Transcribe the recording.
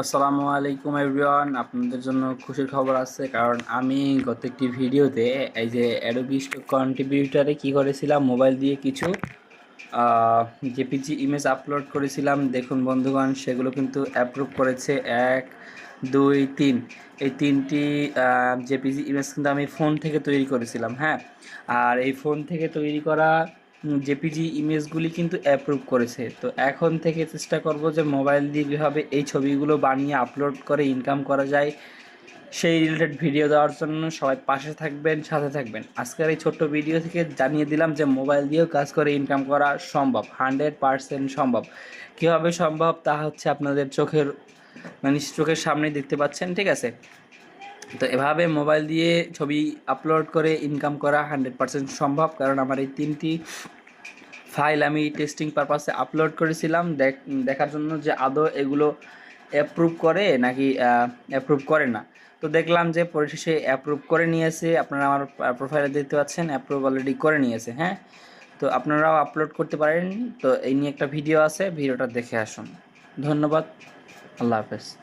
আসসালামু আলাইকুম এভরিওয়ান আপনাদের জন্য খুশির খবর আছে, কারণ আমি গত একটি ভিডিওতে এই যে অ্যাডোবি কন্ট্রিবিউটারে কি করেছিলাম মোবাইল দিয়ে কিছু জেপিজি ইমেজ আপলোড করেছিলাম। দেখুন বন্ধুগণ, সেগুলো কিন্তু অ্যাপ্রুভ করেছে এক, দুই, তিন। এই তিনটি জেপিজি ইমেজ কিন্তু আমি ফোন থেকে তৈরি করেছিলাম হ্যাঁ। আর এই ফোন থেকে তৈরি করা জেপিজি ইমেজগুলি কিন্তু অ্যাপ্রুভ করেছে। তো এখন থেকে চেষ্টা করব যে মোবাইল দিয়ে কীভাবে এই ছবিগুলো বানিয়ে আপলোড করে ইনকাম করা যায়, সেই রিলেটেড ভিডিও দেওয়ার জন্য সবাই পাশে থাকবেন, সাথে থাকবেন। আজকের এই ছোট্ট ভিডিও থেকে জানিয়ে দিলাম যে মোবাইল দিয়েও কাজ করে ইনকাম করা সম্ভব হান্ড্রেড পারসেন্ট সম্ভব। কীভাবে সম্ভব তা হচ্ছে আপনাদের চোখের মানে চোখের সামনে দেখতে পাচ্ছেন, ঠিক আছে? তো এভাবে মোবাইল দিয়ে ছবি আপলোড করে ইনকাম করা হান্ড্রেড পারসেন্ট সম্ভব। কারণ আমার এই তিনটি ফাইল আমি টেস্টিং পারপাসে আপলোড করেছিলাম। দেখ- দেখার জন্য যে আদৌ এগুলো অ্যাপ্রুভ করে নাকি অ্যাপ্রুভ করে না। তো দেখলাম যে পরিশেষে অ্যাপ্রুভ করে নিয়েছে। আপনারা আমার প্রোফাইলে দেখতে পাচ্ছেন অ্যাপ্রুভ অলরেডি করে নিয়েছে হ্যাঁ? তো আপনারাও আপলোড করতে পারেন। তো এই নিয়ে একটা ভিডিও আছে, ভিডিওটা দেখে আসুন। ধন্যবাদ। আল্লাহ হাফেজ।